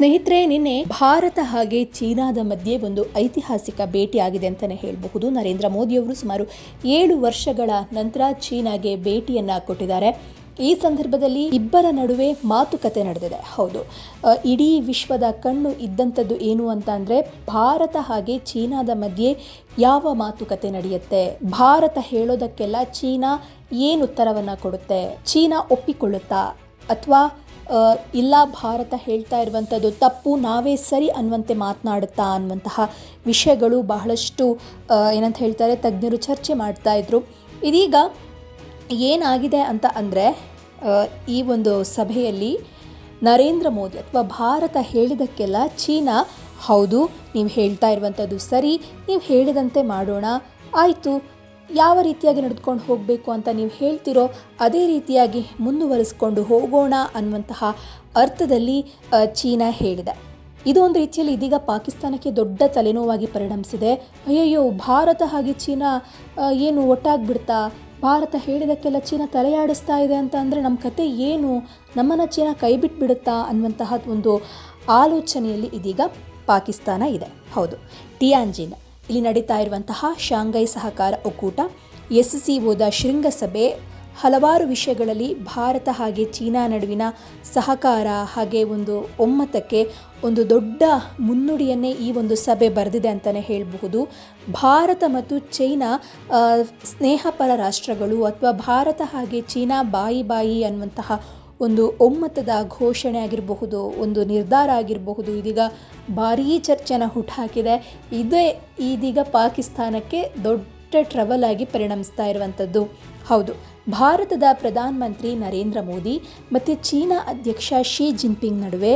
ಸ್ನೇಹಿತರೆ, ನಿನ್ನೆ ಭಾರತ ಹಾಗೆ ಚೀನಾದ ಮಧ್ಯೆ ಒಂದು ಐತಿಹಾಸಿಕ ಭೇಟಿ ಆಗಿದೆ ಅಂತಲೇ ಹೇಳಬಹುದು. ನರೇಂದ್ರ ಮೋದಿಯವರು ಸುಮಾರು ಏಳು ವರ್ಷಗಳ ನಂತರ ಚೀನಾಗೆ ಭೇಟಿಯನ್ನು ಕೊಟ್ಟಿದ್ದಾರೆ. ಈ ಸಂದರ್ಭದಲ್ಲಿ ಇಬ್ಬರ ನಡುವೆ ಮಾತುಕತೆ ನಡೆದಿದೆ. ಹೌದು ಇಡೀ ವಿಶ್ವದ ಕಣ್ಣು ಇದ್ದಂಥದ್ದು ಏನು ಅಂತ ಅಂದರೆ, ಭಾರತ ಹಾಗೆ ಚೀನಾದ ಮಧ್ಯೆ ಯಾವ ಮಾತುಕತೆ ನಡೆಯುತ್ತೆ? ಭಾರತ ಹೇಳೋದಕ್ಕೆಲ್ಲ ಚೀನಾ ಏನು ಉತ್ತರವನ್ನು ಕೊಡುತ್ತೆ? ಚೀನಾ ಒಪ್ಪಿಕೊಳ್ಳುತ್ತಾ? ಅಥವಾ ಇಲ್ಲ ಭಾರತ ಹೇಳ್ತಾ ಇರುವಂಥದ್ದು ತಪ್ಪು, ನಾವೇ ಸರಿ ಅನ್ನುವಂತೆ ಮಾತನಾಡುತ್ತಾ ಅನ್ನುವಂತಹ ವಿಷಯಗಳು ಬಹಳಷ್ಟು ಏನಂತ ಹೇಳ್ತಾರೆ, ತಜ್ಞರು ಚರ್ಚೆ ಮಾಡ್ತಾ ಇದ್ರು. ಇದೀಗ ಏನಾಗಿದೆ ಅಂತ ಅಂದರೆ ಈ ಒಂದು ಸಭೆಯಲ್ಲಿ ನರೇಂದ್ರ ಮೋದಿ ಅಥವಾ ಭಾರತ ಹೇಳಿದಕ್ಕೆಲ್ಲ ಚೀನಾ, ಹೌದು, ನೀವು ಹೇಳ್ತಾ ಇರುವಂಥದ್ದು ಸರಿ, ನೀವು ಹೇಳಿದಂತೆ ಮಾಡೋಣ, ಆಯಿತು ಯಾವ ರೀತಿಯಾಗಿ ನಡೆದುಕೊಂಡು ಹೋಗಬೇಕು ಅಂತ ನೀವು ಹೇಳ್ತಿರೋ ಅದೇ ರೀತಿಯಾಗಿ ಮುಂದುವರಿಸ್ಕೊಂಡು ಹೋಗೋಣ ಅನ್ನುವಂತಹ ಅರ್ಥದಲ್ಲಿ ಚೀನಾ ಹೇಳಿದೆ. ಇದು ಒಂದು ರೀತಿಯಲ್ಲಿ ಇದೀಗ ಪಾಕಿಸ್ತಾನಕ್ಕೆ ದೊಡ್ಡ ತಲೆನೋವಾಗಿ ಪರಿಣಮಿಸಿದೆ. ಅಯ್ಯಯ್ಯೋ, ಭಾರತ ಹಾಗೆ ಚೀನಾ ಏನು ಒಟ್ಟಾಗ್ಬಿಡ್ತಾ? ಭಾರತ ಹೇಳಿದಕ್ಕೆಲ್ಲ ಚೀನಾ ತಲೆಯಾಡಿಸ್ತಾ ಇದೆ ಅಂತ ಅಂದರೆ ನಮ್ಮ ಕತೆ ಏನು? ನಮ್ಮನ್ನು ಚೀನಾ ಕೈ ಬಿಟ್ಬಿಡುತ್ತಾ ಅನ್ನುವಂತಹ ಒಂದು ಆಲೋಚನೆಯಲ್ಲಿ ಇದೀಗ ಪಾಕಿಸ್ತಾನ ಇದೆ. ಹೌದು ಟಿಯಾನ್ಜಿನ್ ಇಲ್ಲಿ ನಡೀತಾ ಇರುವಂತಹ ಶಾಂಘೈ ಸಹಕಾರ ಒಕ್ಕೂಟ ಎಸ್ ಸಿ ಓದ ಶೃಂಗಸಭೆ, ಹಲವಾರು ವಿಷಯಗಳಲ್ಲಿ ಭಾರತ ಹಾಗೆ ಚೀನಾ ನಡುವಿನ ಸಹಕಾರ ಹಾಗೆ ಒಂದು ಒಮ್ಮತಕ್ಕೆ ಒಂದು ದೊಡ್ಡ ಮುನ್ನುಡಿಯನ್ನೇ ಈ ಒಂದು ಸಭೆ ಬರೆದಿದೆ ಅಂತಲೇ ಹೇಳಬಹುದು. ಭಾರತ ಮತ್ತು ಚೈನಾ ಸ್ನೇಹಪರ ರಾಷ್ಟ್ರಗಳು ಅಥವಾ ಭಾರತ ಹಾಗೆ ಚೀನಾ ಬಾಯಿ ಬಾಯಿ ಅನ್ನುವಂತಹ ಒಂದು ಒಮ್ಮತದ ಘೋಷಣೆ ಆಗಿರಬಹುದು, ಒಂದು ನಿರ್ಧಾರ ಆಗಿರಬಹುದು. ಇದೀಗ ಭಾರೀ ಚರ್ಚೆನ ಹುಟ್ಟುಹಾಕಿದೆ ಇದೇ ಇದೀಗ ಪಾಕಿಸ್ತಾನಕ್ಕೆ ದೊಡ್ಡ ಟ್ರಬಲ್ ಆಗಿ ಪರಿಣಮಿಸ್ತಾ ಇರುವಂಥದ್ದು. ಹೌದು, ಭಾರತದ ಪ್ರಧಾನಮಂತ್ರಿ ನರೇಂದ್ರ ಮೋದಿ ಮತ್ತು ಚೀನಾ ಅಧ್ಯಕ್ಷ ಶಿ ಜಿನ್ಪಿಂಗ್ ನಡುವೆ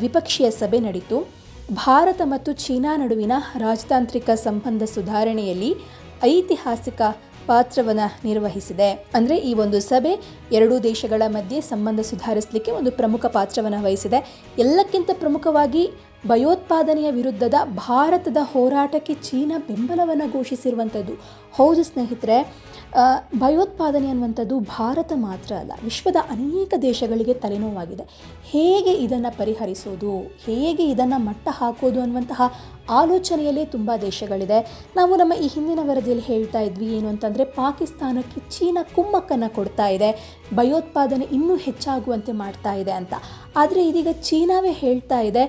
ದ್ವಿಪಕ್ಷೀಯ ಸಭೆ ನಡೀತು. ಭಾರತ ಮತ್ತು ಚೀನಾ ನಡುವಿನ ರಾಜತಾಂತ್ರಿಕ ಸಂಬಂಧ ಸುಧಾರಣೆಯಲ್ಲಿ ಐತಿಹಾಸಿಕ ಪಾತ್ರವನ್ನು ನಿರ್ವಹಿಸಿದೆ. ಅಂದರೆ ಈ ಒಂದು ಸಭೆ ಎರಡೂ ದೇಶಗಳ ಮಧ್ಯೆ ಸಂಬಂಧ ಸುಧಾರಿಸಲಿಕ್ಕೆ ಒಂದು ಪ್ರಮುಖ ಪಾತ್ರವನ್ನು ವಹಿಸಿದೆ. ಎಲ್ಲಕ್ಕಿಂತ ಪ್ರಮುಖವಾಗಿ ಭಯೋತ್ಪಾದನೆಯ ವಿರುದ್ಧದ ಭಾರತದ ಹೋರಾಟಕ್ಕೆ ಚೀನಾ ಬೆಂಬಲವನ್ನು ಘೋಷಿಸಿರುವಂಥದ್ದು. ಹೌದು ಸ್ನೇಹಿತರೆ ಭಯೋತ್ಪಾದನೆ ಅನ್ನುವಂಥದ್ದು ಭಾರತ ಮಾತ್ರ ಅಲ್ಲ, ವಿಶ್ವದ ಅನೇಕ ದೇಶಗಳಿಗೆ ತಲೆನೋವಾಗಿದೆ. ಹೇಗೆ ಇದನ್ನು ಪರಿಹರಿಸೋದು? ಹೇಗೆ ಇದನ್ನು ಮಟ್ಟ ಹಾಕೋದು ಅನ್ನುವಂತಹ ಆಲೋಚನೆಯಲ್ಲೇ ತುಂಬ ದೇಶಗಳಿದೆ. ನಾವು ನಮ್ಮ ಈ ಹಿಂದಿನ ವರದಿಯಲ್ಲಿ ಹೇಳ್ತಾ ಇದ್ವಿ ಏನು ಅಂತಂದರೆ ಪಾಕಿಸ್ತಾನಕ್ಕೆ ಚೀನಾ ಕುಮ್ಮಕ್ಕನ್ನು ಕೊಡ್ತಾ ಇದೆ. ಭಯೋತ್ಪಾದನೆ ಇನ್ನೂ ಹೆಚ್ಚಾಗುವಂತೆ ಮಾಡ್ತಾ ಇದೆ ಅಂತ. ಆದರೆ ಇದೀಗ ಚೀನಾವೇ ಹೇಳ್ತಾ ಇದೆ,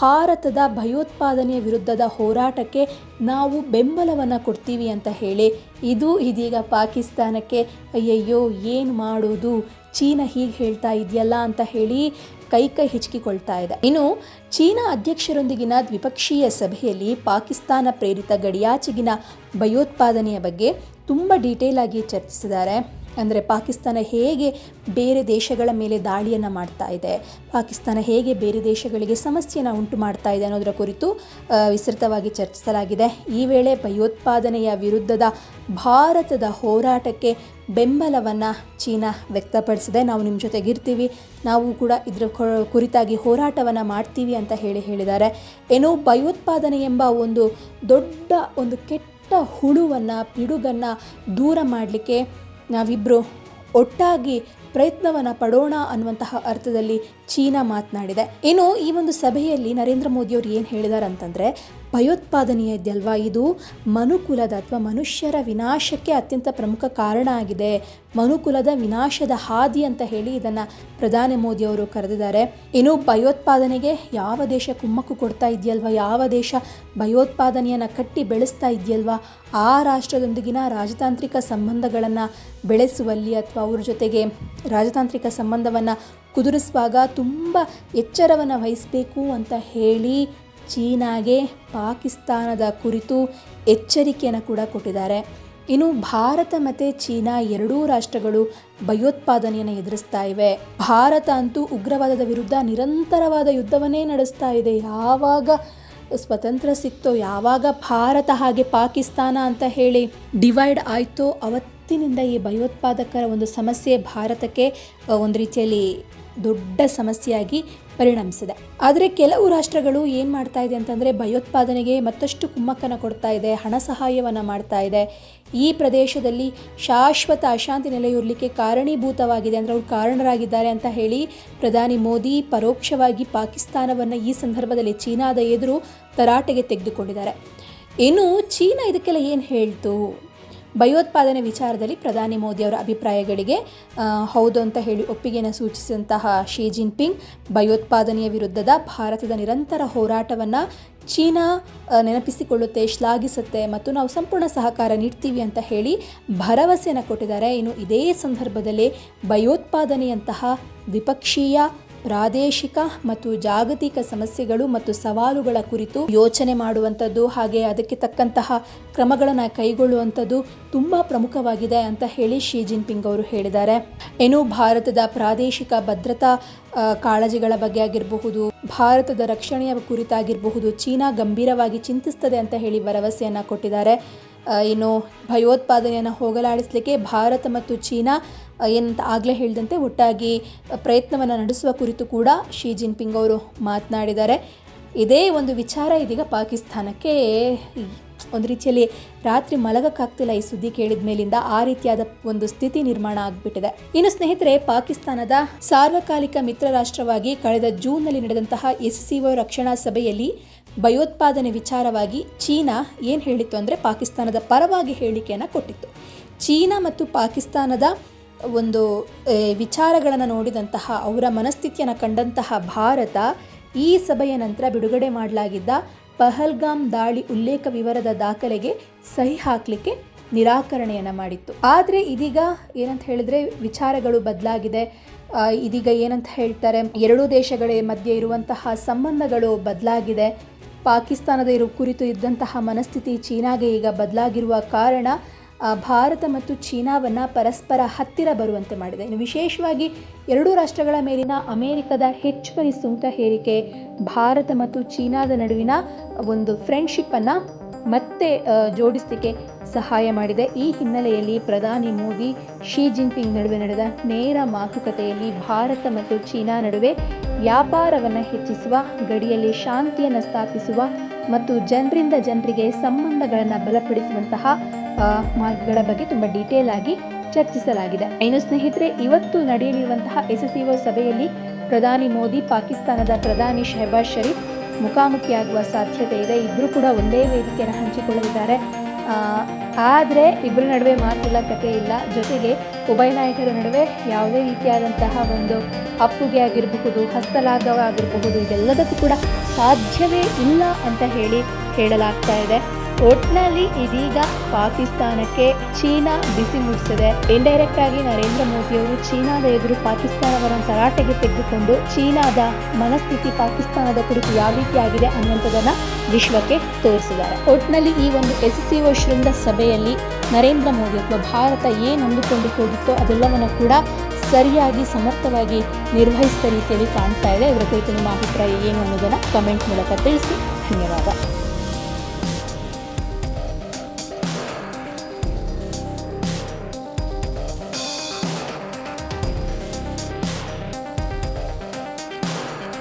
ಭಾರತದ ಭಯೋತ್ಪಾದನೆಯ ವಿರುದ್ಧದ ಹೋರಾಟಕ್ಕೆ ನಾವು ಬೆಂಬಲವನ್ನು ಕೊಡ್ತೀವಿ ಅಂತ ಹೇಳಿ ಇದು ಇದೀಗ ಪಾಕಿಸ್ತಾನಕ್ಕೆ, ಅಯ್ಯಯ್ಯೋ, ಏನು ಮಾಡೋದು? ಚೀನಾ ಹೀಗೆ ಹೇಳ್ತಾ ಇದೆಯಲ್ಲ ಅಂತ ಹೇಳಿ ಕೈ ಕೈ ಹಿಚ್ಕಿಕೊಳ್ತಾ ಇದೆ. ಇನ್ನು ಚೀನಾ ಅಧ್ಯಕ್ಷರೊಂದಿಗಿನ ದ್ವಿಪಕ್ಷೀಯ ಸಭೆಯಲ್ಲಿ ಪಾಕಿಸ್ತಾನ ಪ್ರೇರಿತ ಗಡಿಯಾಚೆಗಿನ ಭಯೋತ್ಪಾದನೆಯ ಬಗ್ಗೆ ತುಂಬ ಡೀಟೇಲ್ ಆಗಿ ಚರ್ಚಿಸಿದ್ದಾರೆ. ಅಂದರೆ ಪಾಕಿಸ್ತಾನ ಹೇಗೆ ಬೇರೆ ದೇಶಗಳ ಮೇಲೆ ದಾಳಿಯನ್ನು ಮಾಡ್ತಾ ಇದೆ, ಪಾಕಿಸ್ತಾನ ಹೇಗೆ ಬೇರೆ ದೇಶಗಳಿಗೆ ಸಮಸ್ಯೆಯನ್ನು ಉಂಟು ಮಾಡ್ತಾ ಇದೆ ಅನ್ನೋದರ ಕುರಿತು ವಿಸ್ತೃತವಾಗಿ ಚರ್ಚಿಸಲಾಗಿದೆ. ಈ ವೇಳೆ ಭಯೋತ್ಪಾದನೆಯ ವಿರುದ್ಧದ ಭಾರತದ ಹೋರಾಟಕ್ಕೆ ಬೆಂಬಲವನ್ನು ಚೀನಾ ವ್ಯಕ್ತಪಡಿಸಿದೆ. ನಾವು ನಿಮ್ಮ ಜೊತೆಗಿರ್ತೀವಿ ನಾವು ಕೂಡ ಇದರ ಕುರಿತಾಗಿ ಹೋರಾಟವನ್ನು ಮಾಡ್ತೀವಿ ಅಂತ ಹೇಳಿ ಹೇಳಿದ್ದಾರೆ. ಏನೋ ಭಯೋತ್ಪಾದನೆ ಎಂಬ ಒಂದು ದೊಡ್ಡ, ಒಂದು ಕೆಟ್ಟ ಹುಳುವನ್ನು, ಪಿಡುಗನ್ನು ದೂರ ಮಾಡಲಿಕ್ಕೆ ನಾವಿಬ್ಬರು ಒಟ್ಟಾಗಿ ಪ್ರಯತ್ನವನ್ನು ಪಡೋಣ ಅನ್ನುವಂತಹ ಅರ್ಥದಲ್ಲಿ ಚೀನಾ ಮಾತನಾಡಿದೆ. ಇನ್ನು ಈ ಒಂದು ಸಭೆಯಲ್ಲಿ ನರೇಂದ್ರ ಮೋದಿಯವರು ಏನು ಹೇಳಿದ್ದಾರೆ ಅಂತಂದರೆ ಭಯೋತ್ಪಾದನೆ ಇದೆಯಲ್ವಾ ಇದು ಮನುಕುಲದ ಅಥವಾ ಮನುಷ್ಯರ ವಿನಾಶಕ್ಕೆ ಅತ್ಯಂತ ಪ್ರಮುಖ ಕಾರಣ ಆಗಿದೆ. ಮನುಕುಲದ ವಿನಾಶದ ಹಾದಿ ಅಂತ ಹೇಳಿ ಇದನ್ನು ಪ್ರಧಾನಿ ಮೋದಿಯವರು ಕರೆದಿದ್ದಾರೆ. ಇನ್ನು ಭಯೋತ್ಪಾದನೆಗೆ ಯಾವ ದೇಶ ಕುಮ್ಮಕ್ಕು ಕೊಡ್ತಾ ಇದೆಯಲ್ವ? ಯಾವ ದೇಶ ಭಯೋತ್ಪಾದನೆಯನ್ನು ಕಟ್ಟಿ ಬೆಳೆಸ್ತಾ ಇದೆಯಲ್ವಾ? ಆ ರಾಷ್ಟ್ರದೊಂದಿಗಿನ ರಾಜತಾಂತ್ರಿಕ ಸಂಬಂಧಗಳನ್ನು ಬೆಳೆಸುವಲ್ಲಿ ಅಥವಾ ಅವ್ರ ಜೊತೆಗೆ ರಾಜತಾಂತ್ರಿಕ ಸಂಬಂಧವನ್ನು ಕುದುರಿಸುವಾಗ ತುಂಬ ಎಚ್ಚರವನ್ನು ವಹಿಸಬೇಕು ಅಂತ ಹೇಳಿ ಚೀನಾಗೆ ಪಾಕಿಸ್ತಾನದ ಕುರಿತು ಎಚ್ಚರಿಕೆಯನ್ನು ಕೂಡ ಕೊಟ್ಟಿದ್ದಾರೆ. ಇನ್ನು ಭಾರತ ಮತ್ತು ಚೀನಾ ಎರಡೂ ರಾಷ್ಟ್ರಗಳು ಭಯೋತ್ಪಾದನೆಯನ್ನು ಎದುರಿಸ್ತಾ ಇವೆ. ಭಾರತ ಅಂತೂ ಉಗ್ರವಾದದ ವಿರುದ್ಧ ನಿರಂತರವಾದ ಯುದ್ಧವನ್ನೇ ನಡೆಸ್ತಾ ಇದೆ. ಯಾವಾಗ ಸ್ವತಂತ್ರ ಸಿಕ್ತೋ, ಯಾವಾಗ ಭಾರತ ಹಾಗೆ ಪಾಕಿಸ್ತಾನ ಅಂತ ಹೇಳಿ ಡಿವೈಡ್ ಆಯಿತೋ, ಅವತ್ತಿನಿಂದ ಈ ಭಯೋತ್ಪಾದಕರ ಒಂದು ಸಮಸ್ಯೆ ಭಾರತಕ್ಕೆ ಒಂದು ರೀತಿಯಲ್ಲಿ ದೊಡ್ಡ ಸಮಸ್ಯೆಯಾಗಿ ಪರಿಣಮಿಸಿದೆ. ಆದರೆ ಕೆಲವು ರಾಷ್ಟ್ರಗಳು ಏನು ಮಾಡ್ತಾ ಇದೆ ಅಂತಂದರೆ ಭಯೋತ್ಪಾದನೆಗೆ ಮತ್ತಷ್ಟು ಕುಮ್ಮಕ್ಕನ್ನು ಕೊಡ್ತಾ ಇದೆ, ಹಣ ಸಹಾಯವನ್ನು ಮಾಡ್ತಾ ಇದೆ. ಈ ಪ್ರದೇಶದಲ್ಲಿ ಶಾಶ್ವತ ಅಶಾಂತಿ ನೆಲೆಯೂರಲಿಕ್ಕೆ ಕಾರಣೀಭೂತವಾಗಿದೆ ಅಂದರೆ ಅವರು ಕಾರಣರಾಗಿದ್ದಾರೆ ಅಂತ ಹೇಳಿ ಪ್ರಧಾನಿ ಮೋದಿ ಪರೋಕ್ಷವಾಗಿ ಪಾಕಿಸ್ತಾನವನ್ನು ಈ ಸಂದರ್ಭದಲ್ಲಿ ಚೀನಾದ ಎದುರು ತರಾಟೆಗೆ ತೆಗೆದುಕೊಂಡಿದ್ದಾರೆ. ಇನ್ನು ಚೀನಾ ಇದಕ್ಕೆಲ್ಲ ಏನು ಹೇಳ್ತು? ಭಯೋತ್ಪಾದನೆ ವಿಚಾರದಲ್ಲಿ ಪ್ರಧಾನಿ ಮೋದಿ ಅವರ ಅಭಿಪ್ರಾಯಗಳಿಗೆ ಹೌದು ಅಂತ ಹೇಳಿ ಒಪ್ಪಿಗೆಯನ್ನು ಸೂಚಿಸಿದಂತಹ ಶಿ ಜಿನ್ಪಿಂಗ್, ಭಯೋತ್ಪಾದನೆಯ ವಿರುದ್ಧದ ಭಾರತದ ನಿರಂತರ ಹೋರಾಟವನ್ನು ಚೀನಾ ನೆನಪಿಸಿಕೊಳ್ಳುತ್ತೆ, ಶ್ಲಾಘಿಸುತ್ತೆ ಮತ್ತು ನಾವು ಸಂಪೂರ್ಣ ಸಹಕಾರ ನೀಡ್ತೀವಿ ಅಂತ ಹೇಳಿ ಭರವಸೆಯನ್ನು ಕೊಟ್ಟಿದ್ದಾರೆ. ಇನ್ನು ಇದೇ ಸಂದರ್ಭದಲ್ಲಿ ಭಯೋತ್ಪಾದನೆಯಂತಹ ವಿಪಕ್ಷೀಯ ಪ್ರಾದೇಶಿಕ ಮತ್ತು ಜಾಗತಿಕ ಸಮಸ್ಯೆಗಳು ಮತ್ತು ಸವಾಲುಗಳ ಕುರಿತು ಯೋಚನೆ ಮಾಡುವಂಥದ್ದು ಹಾಗೆ ಅದಕ್ಕೆ ತಕ್ಕಂತಹ ಕ್ರಮಗಳನ್ನು ಕೈಗೊಳ್ಳುವಂಥದ್ದು ತುಂಬ ಪ್ರಮುಖವಾಗಿದೆ ಅಂತ ಹೇಳಿ ಶಿ ಜಿನ್ಪಿಂಗ್ ಅವರು ಹೇಳಿದ್ದಾರೆ. ಏನು ಭಾರತದ ಪ್ರಾದೇಶಿಕ ಭದ್ರತಾ ಕಾಳಜಿಗಳ ಬಗ್ಗೆ ಆಗಿರಬಹುದು, ಭಾರತದ ರಕ್ಷಣೆಯ ಕುರಿತಾಗಿರಬಹುದು, ಚೀನಾ ಗಂಭೀರವಾಗಿ ಚಿಂತಿಸ್ತದೆ ಅಂತ ಹೇಳಿ ಭರವಸೆಯನ್ನು ಕೊಟ್ಟಿದ್ದಾರೆ. ಇನ್ನು ಭಯೋತ್ಪಾದನೆಯನ್ನು ಹೋಗಲಾಡಿಸಲಿಕ್ಕೆ ಭಾರತ ಮತ್ತು ಚೀನಾ ಏನಂತ ಆಗಲೇ ಹೇಳಿದಂತೆ ಒಟ್ಟಾಗಿ ಪ್ರಯತ್ನವನ್ನು ನಡೆಸುವ ಕುರಿತು ಕೂಡ ಶಿ ಜಿನ್ಪಿಂಗ್ ಅವರು ಮಾತನಾಡಿದ್ದಾರೆ. ಇದೇ ಒಂದು ವಿಚಾರ ಇದೀಗ ಪಾಕಿಸ್ತಾನಕ್ಕೆ ಒಂದು ರೀತಿಯಲ್ಲಿ ರಾತ್ರಿ ಮಲಗಕ್ಕಾಗ್ತಿಲ್ಲ ಈ ಸುದ್ದಿ ಕೇಳಿದ ಮೇಲಿಂದ ಆ ರೀತಿಯಾದ ಒಂದು ಸ್ಥಿತಿ ನಿರ್ಮಾಣ ಆಗಿಬಿಟ್ಟಿದೆ. ಇನ್ನು ಸ್ನೇಹಿತರೆ, ಪಾಕಿಸ್ತಾನದ ಸಾರ್ವಕಾಲಿಕ ಮಿತ್ರ ರಾಷ್ಟ್ರವಾಗಿ ಕಳೆದ ಜೂನ್ನಲ್ಲಿ ನಡೆದಂತಹ ಎಸ್ ರಕ್ಷಣಾ ಸಭೆಯಲ್ಲಿ ಭಯೋತ್ಪಾದನೆ ವಿಚಾರವಾಗಿ ಚೀನಾ ಏನು ಹೇಳಿತ್ತು ಅಂದರೆ ಪಾಕಿಸ್ತಾನದ ಪರವಾಗಿ ಹೇಳಿಕೆಯನ್ನು ಕೊಟ್ಟಿತ್ತು. ಚೀನಾ ಮತ್ತು ಪಾಕಿಸ್ತಾನದ ಒಂದು ವಿಚಾರಗಳನ್ನು ನೋಡಿದಂತಹ, ಅವರ ಮನಸ್ಥಿತಿಯನ್ನು ಕಂಡಂತಹ ಭಾರತ ಈ ಸಭೆಯ ನಂತರ ಬಿಡುಗಡೆ ಮಾಡಲಾಗಿದ್ದ ಪಹಲ್ಗಾಮ್ ದಾಳಿ ಉಲ್ಲೇಖ ವಿವರದ ದಾಖಲೆಗೆ ಸಹಿ ಹಾಕಲಿಕ್ಕೆ ನಿರಾಕರಣೆಯನ್ನು ಮಾಡಿತ್ತು. ಆದರೆ ಇದೀಗ ಏನಂತ ಹೇಳಿದ್ರೆ ವಿಚಾರಗಳು ಬದಲಾಗಿದೆ. ಇದೀಗ ಏನಂತ ಹೇಳ್ತಾರೆ, ಎರಡೂ ದೇಶಗಳ ಮಧ್ಯೆ ಇರುವಂತಹ ಸಂಬಂಧಗಳು ಬದಲಾಗಿದೆ. ಪಾಕಿಸ್ತಾನದ ಇರೋ ಕುರಿತು ಇದ್ದಂತಹ ಮನಸ್ಥಿತಿ ಚೀನಾಗೆ ಈಗ ಬದಲಾಗಿರುವ ಕಾರಣ ಭಾರತ ಮತ್ತು ಚೀನಾವನ್ನು ಪರಸ್ಪರ ಹತ್ತಿರ ಬರುವಂತೆ ಮಾಡಿದೆ. ಇನ್ನು ವಿಶೇಷವಾಗಿ ಎರಡೂ ರಾಷ್ಟ್ರಗಳ ಮೇಲಿನ ಅಮೆರಿಕದ ಹೆಚ್ಚುವರಿ ಸುಂಕ ಹೇರಿಕೆ, ಭಾರತ ಮತ್ತು ಚೀನಾದ ನಡುವಿನ ಒಂದು ಫ್ರೆಂಡ್ಶಿಪ್ಪನ್ನು ಮತ್ತೆ ಜೋಡಿಸಲಿಕ್ಕೆ ಸಹಾಯ ಮಾಡಿದೆ. ಈ ಹಿನ್ನೆಲೆಯಲ್ಲಿ ಪ್ರಧಾನಿ ಮೋದಿ, ಶಿ ಜಿನ್ಪಿಂಗ್ ನಡುವೆ ನಡೆದ ನೇರ ಮಾತುಕತೆಯಲ್ಲಿ ಭಾರತ ಮತ್ತು ಚೀನಾ ನಡುವೆ ವ್ಯಾಪಾರವನ್ನು ಹೆಚ್ಚಿಸುವ, ಗಡಿಯಲ್ಲಿ ಶಾಂತಿಯನ್ನು ಸ್ಥಾಪಿಸುವ ಮತ್ತು ಜನರಿಂದ ಜನರಿಗೆ ಸಂಬಂಧಗಳನ್ನು ಬಲಪಡಿಸುವಂತಹ ಮಾರ್ಗಗಳ ಬಗ್ಗೆ ತುಂಬ ಡೀಟೇಲ್ ಆಗಿ ಚರ್ಚಿಸಲಾಗಿದೆ. ಇನ್ನು ಸ್ನೇಹಿತರೆ, ಇವತ್ತು ನಡೆಯಲಿರುವಂತಹ ಎಸ್ ಸಭೆಯಲ್ಲಿ ಪ್ರಧಾನಿ ಮೋದಿ, ಪಾಕಿಸ್ತಾನದ ಪ್ರಧಾನಿ ಶೆಹಬಾಜ್ ಶರೀಫ್ ಮುಖಾಮುಖಿಯಾಗುವ ಸಾಧ್ಯತೆ ಇದೆ. ಇಬ್ಬರು ಕೂಡ ಒಂದೇ ವೇದಿಕೆಯನ್ನು ಹಂಚಿಕೊಳ್ಳಲಿದ್ದಾರೆ. ಆದರೆ ಇಬ್ಬರ ನಡುವೆ ಮಾತಿಲ್ಲ ಕಥೆ ಇಲ್ಲ. ಜೊತೆಗೆ ಉಭಯ ನಾಯಕರ ನಡುವೆ ಯಾವುದೇ ರೀತಿಯಾದಂತಹ ಒಂದು ಅಪ್ಪುಗೆ ಆಗಿರಬಹುದು, ಹಸ್ತಲಾಘವ ಆಗಿರಬಹುದು, ಇದೆಲ್ಲದಕ್ಕೂ ಕೂಡ ಸಾಧ್ಯವೇ ಇಲ್ಲ ಅಂತ ಹೇಳಿ ಹೇಳಲಾಗ್ತಾ ಇದೆ. ಒಟ್ನಲ್ಲಿ ಇದೀಗ ಪಾಕಿಸ್ತಾನಕ್ಕೆ ಚೀನಾ ಬಿಸಿ ಮುಟ್ಟಿಸಿದೆ ಇಂಡೈರೆಕ್ಟ್ ಆಗಿ ನರೇಂದ್ರ ಮೋದಿಯವರು ಚೀನಾದ ಎದುರು ಪಾಕಿಸ್ತಾನವನ್ನು ತರಾಟೆಗೆ ತೆಗೆದುಕೊಂಡು ಚೀನಾದ ಮನಸ್ಥಿತಿ ಪಾಕಿಸ್ತಾನದ ಕುರಿತು ಯಾವ ರೀತಿ ಆಗಿದೆ ಅನ್ನುವಂಥದ್ದನ್ನು ವಿಶ್ವಕ್ಕೆ ತೋರಿಸಿದ್ದಾರೆ. ಒಟ್ನಲ್ಲಿ ಈ ಒಂದು ಎಸ್ ಸಿ ಒ ಶೃಂಗ ಸಭೆಯಲ್ಲಿ ನರೇಂದ್ರ ಮೋದಿ ಅಥವಾ ಭಾರತ ಏನು ಅಂದುಕೊಂಡು ಹೋಗಿತ್ತೋ ಅದೆಲ್ಲವನ್ನು ಕೂಡ ಸರಿಯಾಗಿ ಸಮರ್ಥವಾಗಿ ನಿರ್ವಹಿಸಿದ ರೀತಿಯಲ್ಲಿ ಕಾಣ್ತಾ ಇದೆ. ಇದರ ಕುರಿತು ನಿಮ್ಮ ಅಭಿಪ್ರಾಯ ಏನು ಅನ್ನೋದನ್ನು ಕಮೆಂಟ್ ಮೂಲಕ ತಿಳಿಸಿ. ಧನ್ಯವಾದ.